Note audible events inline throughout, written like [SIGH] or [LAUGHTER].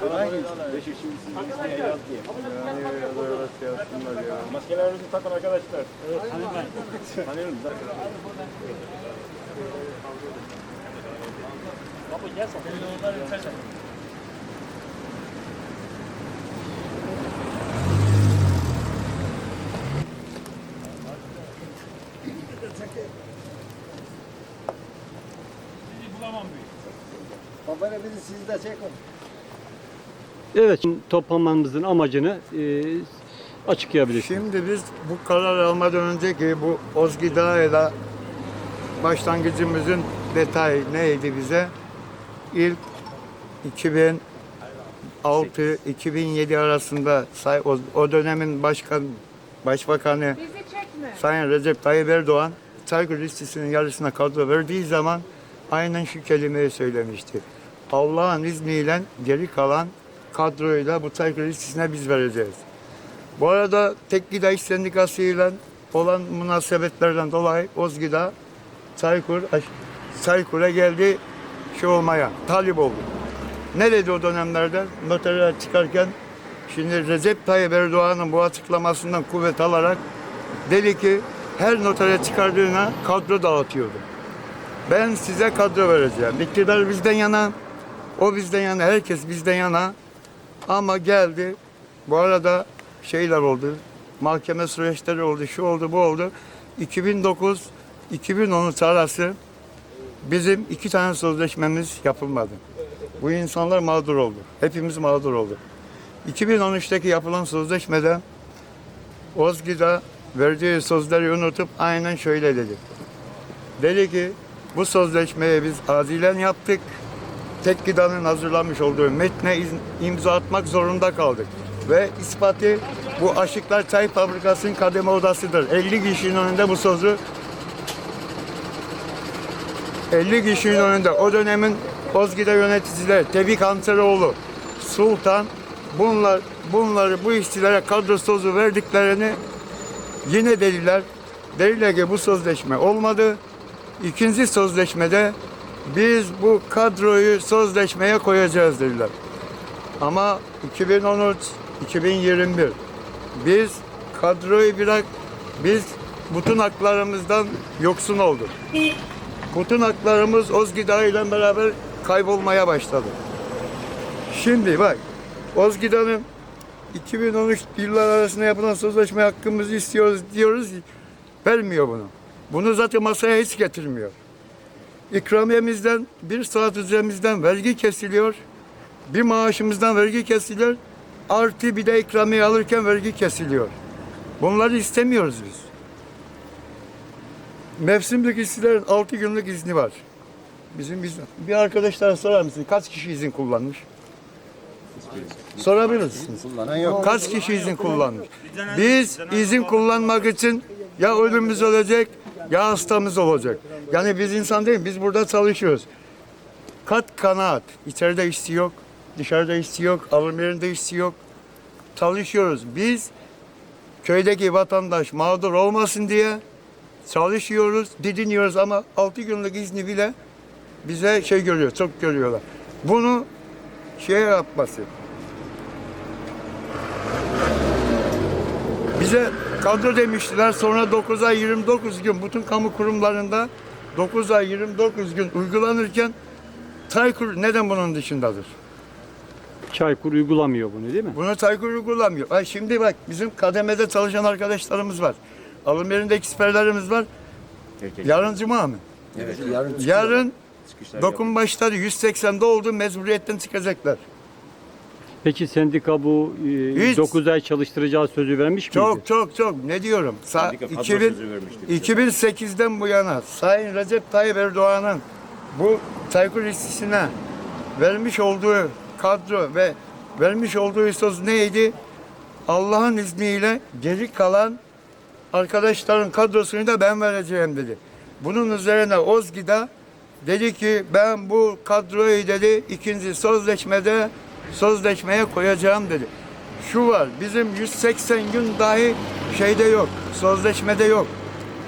Beş işimiz sizin yaz diye. Yani öyle yapsınlar ya. Maskelerinizi takın arkadaşlar. Evet, Tanıyorum ben. Babana bizi siz de çekin. Evet, toplanmamızın amacını e, açıklayabilirsiniz. Şimdi biz bu karar almadan önceki bu Ozgida ile başlangıcımızın detay neydi bize? İlk 2006-2007 arasında say- o, o dönemin başkan başbakanı Bizi çekme. Sayın Recep Tayyip Erdoğan Çaykur listesinin yarısına kadro verdiği zaman aynen şu kelimeyi söylemişti. Allah'ın izniyle geri kalan kadroyla bu Çaykur listesine biz vereceğiz. Bu arada Tek Gıda İş Sendikası ile olan münasebetlerden dolayı Ozgıda Çaykur, Çaykur'a geldi şey olmaya, talip oldu. Ne dedi o dönemlerde? Notere çıkarken şimdi Recep Tayyip Erdoğan'ın bu açıklamasından kuvvet alarak dedi ki her notere çıkardığına kadro dağıtıyordu. Ben size kadro vereceğim. İktidar bizden yana, o bizden yana, herkes bizden yana. Ama geldi. Bu arada şeyler oldu. Mahkeme süreçleri oldu, şu oldu, bu oldu. 2009-2013 arası bizim iki tane sözleşmemiz yapılmadı. Bu insanlar mağdur oldu. Hepimiz mağdur olduk. 2013'teki yapılan sözleşmede Ozgida verdiği sözleri unutup aynen şöyle dedi. Dedi ki bu sözleşmeyi biz acilen yaptık. Tek Gıda'nın hazırlamış olduğu metne imza atmak zorunda kaldık. Ve ispatı bu Aşıklar Çay Fabrikası'nın kademe odasıdır. 50 kişinin önünde bu sözü 50 kişinin önünde o dönemin Ozgida yöneticileri Tevfik Antaroğlu, Sultan bunlar bunları bu işçilere kadro sözü verdiklerini yine dediler. Dediler ki bu sözleşme olmadı. İkinci sözleşmede biz bu kadroyu sözleşmeye koyacağız dediler. Ama 2013, 2021 biz kadroyu bırak biz bütün haklarımızdan yoksun olduk. Bütün haklarımız Ozgida ile beraber kaybolmaya başladı. Şimdi bak Ozgida'nın 2013 yıllar arasında yapılan sözleşme hakkımızı istiyoruz diyoruz. Vermiyor bunu. Bunu zaten masaya hiç getirmiyor. İkramiyemizden, bir saat ücretimizden vergi kesiliyor. Bir maaşımızdan vergi kesiliyor. Artı bir de ikramiye alırken vergi kesiliyor. Bunları istemiyoruz biz. Mevsimlik işçilerin 6 günlük izni var. Bizim izin. Bir arkadaşlara sorar mısın? Kaç kişi izin kullanmış? Kullanan yok. Kaç kişi izin kullanmış? Biz izin kullanmak için ya ölümümüz olacak ya hastamız olacak. Yani biz insan değil, biz burada çalışıyoruz. Kat kanaat. İçeride işçi yok, dışarıda işçi yok, alım yerinde işçi yok. Çalışıyoruz. Biz köydeki vatandaş mağdur olmasın diye çalışıyoruz, didiniyoruz ama 6 günlük izni bile bize şey görüyor, çok görüyorlar. Bunu şey yapması, Bize kadro demiştiler. Sonra 9 ay 29 gün bütün kamu kurumlarında 9 ay 29 gün uygulanırken Taykur neden bunun dışındadır? Çaykur uygulamıyor bunu değil mi? Bunu Taykur uygulamıyor. Ay şimdi bak bizim kademede çalışan arkadaşlarımız var. Alım yerinde eksperlerimiz var. Yarın cuma mı? Evet, yarın çıkıyor. Yarın Çıkışlar dokun başları 180'de oldu mecburiyetten çıkacaklar. Peki sendika bu e, Hiç. 9 ay çalıştıracağı sözü vermiş miydi? Çok çok çok ne diyorum? Sa- Sendika kadro 2000 sözü vermişti bize. 2008'den bu yana Sayın Recep Tayyip Erdoğan'ın bu Çaykur listesine vermiş olduğu kadro ve vermiş olduğu söz neydi? Allah'ın izniyle geri kalan arkadaşların kadrosunu da ben vereceğim dedi. Bunun üzerine Ozgida dedi ki ben bu kadroyu dedi ikinci sözleşmede sözleşmeye koyacağım dedi. Şu var bizim 180 gün dahi şeyde yok sözleşmede yok.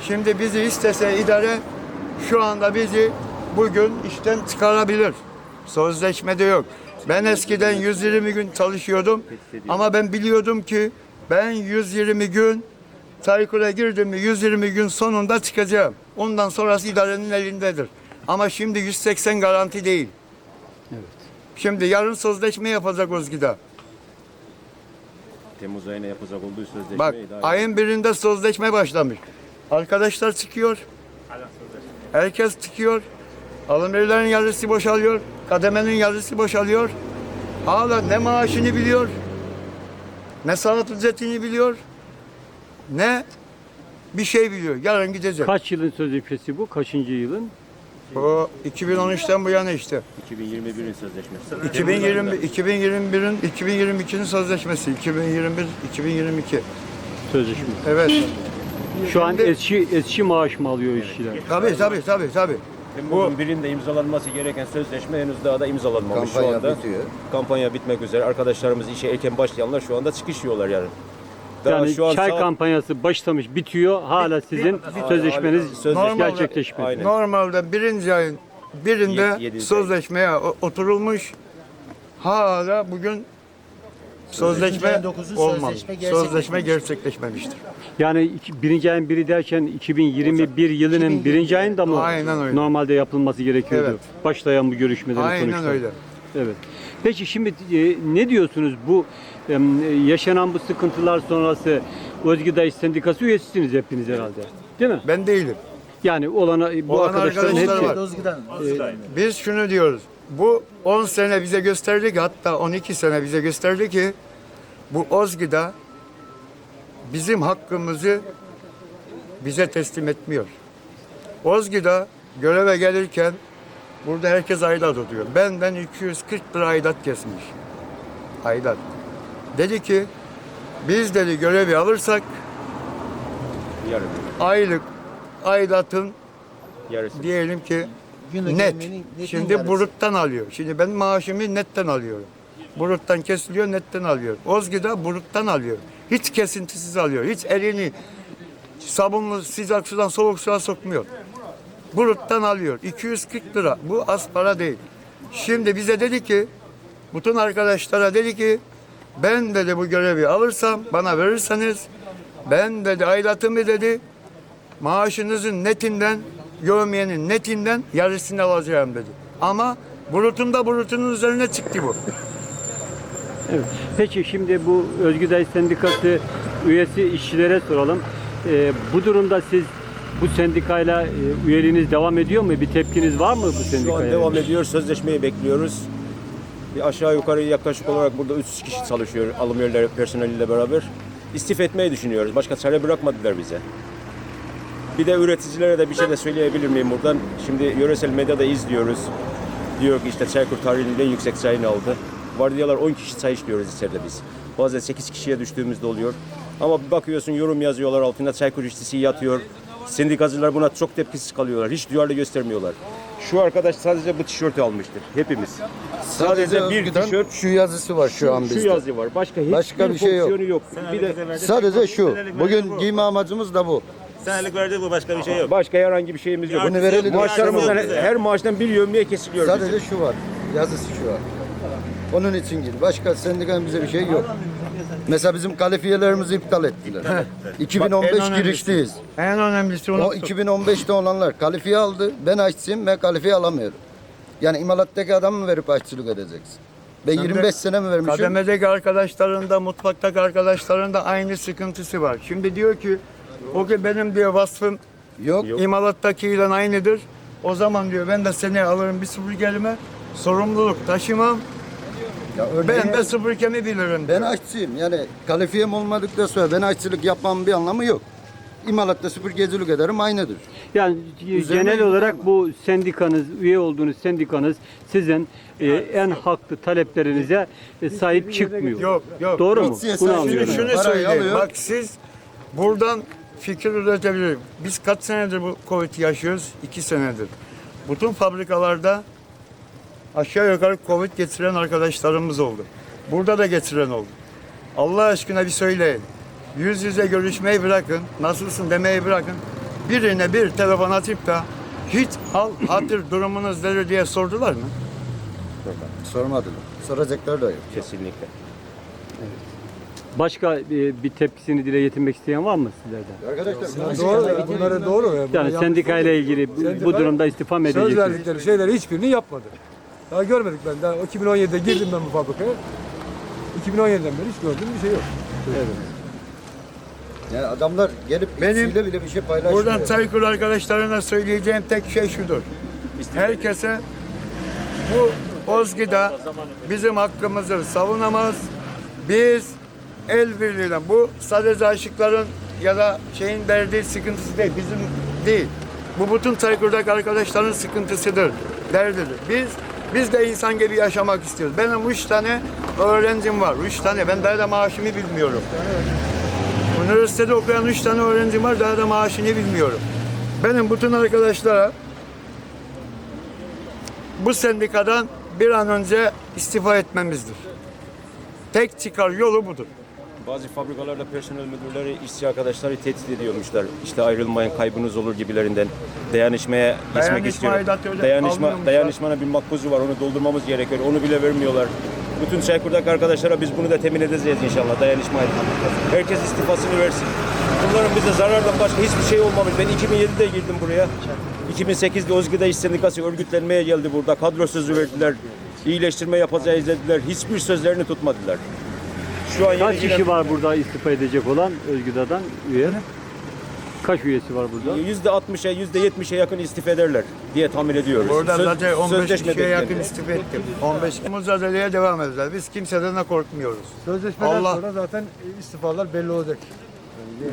Şimdi bizi istese idare şu anda bizi bugün işten çıkarabilir. Sözleşmede yok. Ben eskiden 120 gün çalışıyordum ama ben biliyordum ki ben 120 gün Çaykur'a girdim mi 120 gün sonunda çıkacağım. Ondan sonrası idarenin elindedir. Ama şimdi 180 garanti değil. Şimdi yarın sözleşme yapacak Özgü'de. Temmuz ayına yapacak olduğu sözleşmeyi Bak daha ayın birinde sözleşme başlamış. Arkadaşlar çıkıyor. Herkes çıkıyor. Alım verilerin yarısı boşalıyor. Kademenin yarısı boşalıyor. Hala ne maaşını biliyor. Ne sanat ücretini biliyor. Ne bir şey biliyor. Yarın gidecek. Kaç yılın sözleşmesi bu? Kaçıncı yılın? O 2013'ten bu yana işte. 2021'in sözleşmesi. 2020 2021'in 2022'nin sözleşmesi. 2021 2022. Sözleşme. Evet. Şu an eski eski maaş mı alıyor işçiler? Tabii tabii tabii tabii. Temmuz'un birinde imzalanması gereken sözleşme henüz daha da imzalanmamış şu Kampanya anda. bitiyor. Kampanya bitmek üzere. Arkadaşlarımız işe erken başlayanlar şu anda çıkış yiyorlar yani. Daha Yani şu an çay saat- kampanyası başlamış, bitiyor. Hala sizin sözleşmeniz Sözleşme- gerçekleşmedi. Aynen. Normalde birinci ayın birinde Yedi- yedinci sözleşmeye o- oturulmuş. Hala bugün sözleşme dokuzu olmamış. sözleşme Sözleşme gerçekleşmemiş. gerçekleşmemiştir. Yani iki- birinci ayın biri derken 2021 yılının birinci ayında mı Aynen öyle. normalde yapılması gerekiyordu? Evet. Başlayan bu görüşmelerin Aynen sonuçları. öyle. Evet. Peki şimdi e, ne diyorsunuz bu yaşanan bu sıkıntılar sonrası Özgüdaş Sendikası üyesisiniz hepiniz herhalde. Değil mi? Ben değilim. Yani olana bu Olan arkadaşların arkadaşlar hepsi var. Dozgiden. Biz şunu diyoruz. Bu 10 sene bize gösterdi ki hatta 12 sene bize gösterdi ki bu Ozgı'da bizim hakkımızı bize teslim etmiyor. Ozgı'da göreve gelirken burada herkes aidat ödüyor. Benden 240 lira aidat kesmiş. Aidat. Dedi ki biz dedi görevi alırsak Yarın. aylık aidatın Yarısı. diyelim ki Günlük net. yemeğinin netin Şimdi yarısı. buruttan alıyor. Şimdi ben maaşımı netten alıyorum. Buruttan kesiliyor, netten alıyor. Ozgı'da buruttan alıyor. Hiç kesintisiz alıyor. Hiç elini sabunlu sıcak sudan soğuk suya sokmuyor. Buruttan alıyor. 240 lira. Bu az para değil. Şimdi bize dedi ki, bütün arkadaşlara dedi ki, ben dedi bu görevi alırsam, bana verirseniz, ben dedi aidatımı dedi, maaşınızın netinden, yövmiyenin netinden yarısını alacağım dedi. Ama bulutun da bulutunun üzerine çıktı bu. Evet. Peki şimdi bu Özgüdaş Sendikası üyesi işçilere soralım. Ee, bu durumda siz bu sendikayla e, üyeliğiniz devam ediyor mu? Bir tepkiniz var mı bu Şu sendikaya? an devam ediyor. Sözleşmeyi bekliyoruz. Bir aşağı yukarı yaklaşık olarak burada 300 kişi çalışıyor alım yerleri personeliyle beraber. İstifa etmeyi düşünüyoruz. Başka çare bırakmadılar bize. Bir de üreticilere de bir şey de söyleyebilir miyim buradan? Şimdi yöresel medyada izliyoruz. Diyor ki işte Çaykur tarihinin en yüksek çayını aldı. Vardiyalar 10 kişi çay içiyoruz içeride biz. Bazen 8 kişiye düştüğümüzde oluyor. Ama bir bakıyorsun yorum yazıyorlar altında Çaykur işçisi yatıyor. Sendikacılar buna çok tepkisiz kalıyorlar. Hiç duyarlı göstermiyorlar. Şu arkadaş sadece bu tişörtü almıştır. Hepimiz. Sadece bir Özgü'den tişört, şu yazısı var şu an şu bizde. yazı var. Başka hiçbir Başka bir şey yok. fonksiyonu yok. Bir de Sadece şu. Bugün giyme amacımız da bu. Senelik verdi bu başka bir şey yok. başka herhangi bir şeyimiz yok. Bunu verelim. Maaşlarımızdan Yardımcı her maaştan bir yövmiye kesiliyor bizim. Sadece şu var. Yazısı şu var. Onun için gir. Başka sendikanın bize bir şey yok. Mesela bizim kalifiyelerimizi iptal ettiler. 2015 [LAUGHS] Bak, girişteyiz. En önemlisi onu O 2015'te olanlar kalifiye aldı. Ben aşçıyım ben kalifiye alamıyorum. Yani imalattaki adam mı verip aşçılık edeceksin? Ben 25 sene mi vermişim? kademedeki arkadaşların da mutfaktaki arkadaşların da aynı sıkıntısı var. Şimdi diyor ki o ki benim diyor vasfım Yok. imalattakiyle aynıdır. O zaman diyor ben de seni alırım bir süpürgelime sorumluluk taşımam. Ya örneğin- Ben de süpürgemi bilirim. Ben aşçıyım. Yani kalifiyem olmadıktan sonra ben aşçılık yapmam bir anlamı yok. İmalatta süpürgecilik ederim aynıdır. Yani Üzerine genel olarak mi? bu sendikanız, üye olduğunuz sendikanız sizin e, en haklı taleplerinize e, sahip çıkmıyor. Yok yok. Doğru yok. mu? Bunu Şimdi anlıyorum. şunu söyleyeyim. alıyor. Bak siz buradan fikir üretebilirim. Biz kaç senedir bu Covid yaşıyoruz? İki senedir. Bütün fabrikalarda aşağı yukarı Covid getiren arkadaşlarımız oldu. Burada da getiren oldu. Allah aşkına bir söyleyin. Yüz yüze görüşmeyi bırakın. Nasılsın demeyi bırakın. Birine bir telefon atıp da hiç al hatır durumunuz nedir diye sordular mı? Sormadılar. Soracaklar da yok. Kesinlikle. Başka e, bir tepkisini dile getirmek isteyen var mı sizlerden? Arkadaşlar Doğru, bunları doğru. Yani, Yani sendika ile ilgili bu- bu durumda istifa mı söz edeceksiniz? verdikleri şeyleri hiçbirini yapmadı. Daha görmedik ben. Daha o 2017'de girdim ben bu fabrikaya. 2017'den beri hiç gördüğüm bir şey yok. yani adamlar gelip Benim- bile bir şey paylaşmıyor. Buradan Çaykur arkadaşlarına söyleyeceğim tek şey şudur. Herkese bu Ozgı'da bizim hakkımızı savunamaz. Biz el birliğiyle bu sadece aşıkların ya da şeyin verdiği sıkıntısı değil, bizim değil. Bu bütün Çaykur'daki arkadaşların sıkıntısıdır, derdidir. Biz biz de insan gibi yaşamak istiyoruz. Benim üç tane öğrencim var. Üç tane. Ben daha da maaşımı bilmiyorum. Üniversitede okuyan üç tane öğrencim var. Daha da maaşını bilmiyorum. Benim bütün arkadaşlara bu sendikadan bir an önce istifa etmemizdir. Tek çıkar yolu budur. Bazı fabrikalarda personel müdürleri işçi arkadaşları tehdit ediyormuşlar. İşte ayrılmayın kaybınız olur gibilerinden. Dayanışmaya geçmek istiyorum. Dayanışma, dayanışmanın bir makbuzu var onu doldurmamız gerekiyor. Onu bile vermiyorlar. Bütün Çaykur'daki arkadaşlara biz bunu da temin edeceğiz inşallah dayanışmayla. Herkes istifasını versin. Bunların bize zarardan başka hiçbir şey olmamış. Ben 2007'de girdim buraya. 2008'de Özgü'de İş Sendikası örgütlenmeye geldi burada. Kadro sözü verdiler. İyileştirme yapacağız dediler. Hiçbir sözlerini tutmadılar. Şu an Kaç yeni kişi giren- var burada istifa edecek olan Özgüda'dan üye? Kaç üyesi var burada? Yüzde 60'a yüzde 70'e yakın istifa ederler diye tahmin ediyoruz. Orada Söz- zaten 15 sözleşme kişiye yakın bekliyor. istifa ettim. 15 mücadeleye devam edeceğiz. Biz kimseden de korkmuyoruz. Sözleşmeden Allah- sonra zaten istifalar belli olacak. Yani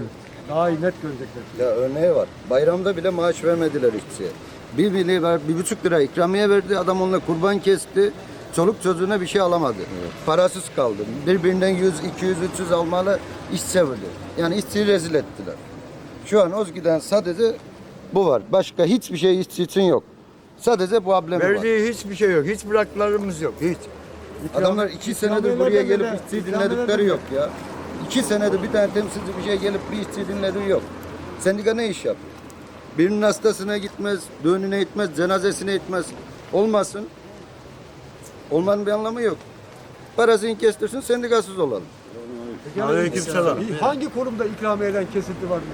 daha iyi net görecekler. Ya örneği var. Bayramda bile maaş vermediler işçiye. Bir ver, bir buçuk lira ikramiye verdi. Adam onunla kurban kesti. Çoluk çocuğuna bir şey alamadı. Parasız kaldı. Birbirinden 100, 200, 300 almalı iş çevirdi. Yani işçiyi rezil ettiler. Şu an Ozgi'den sadece bu var. Başka hiçbir şey işçi için yok. Sadece bu ablemi var. Verdiği hiçbir şey yok. Hiç bıraklarımız yok. Hiç. Adamlar iki senedir buraya gelip işçi dinledikleri yok ya. İki senedir bir tane temsilci bir şey gelip bir işçi dinlediği yok. Sendika ne iş yapıyor? Birinin hastasına gitmez, düğününe gitmez, cenazesine gitmez. Olmasın. Olmanın bir anlamı yok. Parasını kestirsin, sendikasız olalım. Aleykümselam. Hangi kurumda ikramiyeden kesinti varmış?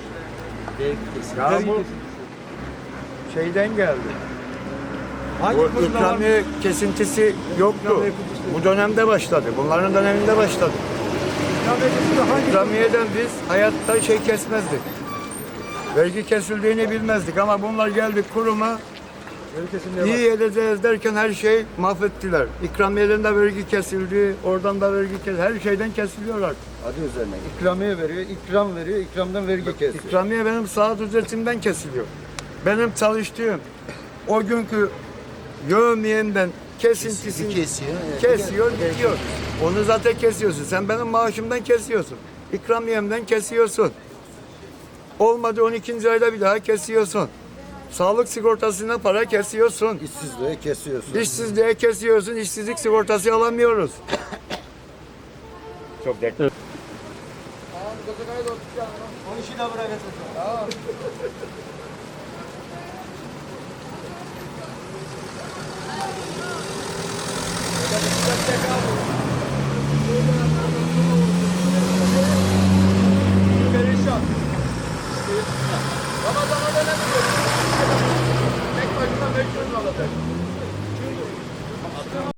Ya Vergi bu kesintisi. şeyden geldi. Hangi Bu kurumda ikramiye varmış? kesintisi yoktu. Bu dönemde başladı. Bunların döneminde başladı. İkramiyeden biz hayatta şey kesmezdik. Vergi kesildiğini bilmezdik ama bunlar geldi kuruma. İyi edeceğiz derken her şey mahvettiler. İkramiyeden de vergi kesildi, oradan da vergi kesildi. Her şeyden kesiliyorlar. Adı üzerine. İkramiye veriyor, ikram veriyor, ikramdan vergi kesiyor. İkramiye benim saat ücretimden kesiliyor. Benim çalıştığım o günkü yövmiyemden kesintisini kesiyor, kesiyor, gidiyor. Onu zaten kesiyorsun. Sen benim maaşımdan kesiyorsun. İkramiyemden kesiyorsun. Olmadı 12. ayda bir daha kesiyorsun. Sağlık sigortasına para kesiyorsun. İşsizliğe kesiyorsun. İşsizliğe kesiyorsun. İşsizlik sigortası alamıyoruz. Çok dertli.